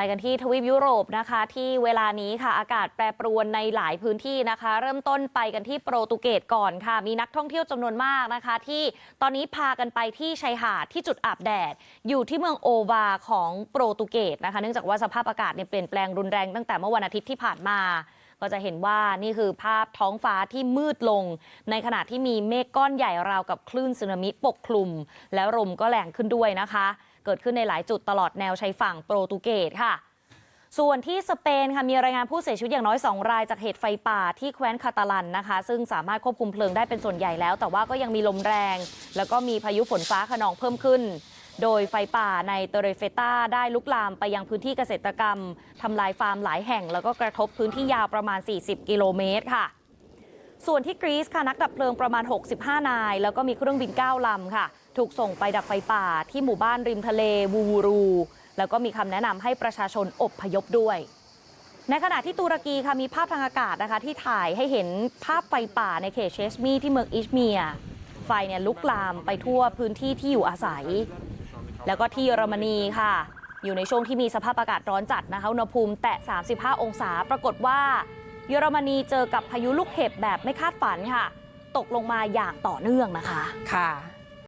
ไปกันที่ทวีปยุโรปนะคะ ที่เวลานี้ค่ะ อากาศแปรปรวนในหลายพื้นที่นะคะ เริ่มต้นไปกันที่โปรตุเกสก่อนค่ะ มีนักท่องเที่ยวจำนวนมากนะคะ ที่ตอนนี้พากันไปที่ชายหาดที่จุดอาบแดด อยู่ที่เมืองโอวาของโปรตุเกสนะคะ เนื่องจากว่าสภาพอากาศเนี่ยเปลี่ยนแปลงรุนแรงตั้งแต่เมื่อวันอาทิตย์ที่ผ่านมา ก็จะเห็นว่านี่คือภาพท้องฟ้าที่มืดลง ในขณะที่มีเมฆก้อนใหญ่ราวกับคลื่นสึนามิปกคลุม แล้วลมก็แรงขึ้นด้วยนะคะ เกิดขึ้นในหลายจุดตลอดแนวชายฝั่งโปรตุเกสค่ะส่วนที่สเปนค่ะมีรายงานผู้เสียชีวิตอย่างน้อย 2 รายจากเหตุไฟป่าที่แคว้นคาตาลันนะคะ ซึ่งสามารถควบคุมเพลิงได้เป็นส่วนใหญ่แล้ว แต่ว่าก็ยังมีลมแรง แล้วก็มีพายุฝนฟ้าขนองเพิ่มขึ้น โดยไฟป่าในเตเรเฟตาได้ลุกลามไปยังพื้นที่เกษตรกรรมทำลายฟาร์มหลายแห่ง แล้วก็กระทบพื้นที่ยาวประมาณ 40 กิโลเมตรค่ะ ส่วนที่กรีซค่ะนักดับเพลิงประมาณ 65 นาย แล้วก็มีเครื่องบิน 9 ลำค่ะ ถูกส่งไปดับไฟป่าที่หมู่บ้านริมทะเลวูวูรู แล้วก็มีคำแนะนำให้ประชาชนอบพยพด้วยในขณะที่ตุรกีค่ะมีภาพทางอากาศนะคะที่ถ่ายให้เห็นภาพไฟป่าในเขตเชสมีที่เมืองอิชเมีย ไฟเนี่ยลุกลามไปทั่วพื้นที่ที่อยู่อาศัย แล้วก็ที่เยอรมนีค่ะ อยู่ในช่วงที่มีสภาพอากาศร้อนจัดนะคะ อุณหภูมิแตะ 35 องศา ปรากฏว่า เยอรมนีเจอกับพายุลูกเห็บแบบไม่คาดฝันค่ะ ตกลงมาอย่างต่อเนื่องนะคะ ค่ะ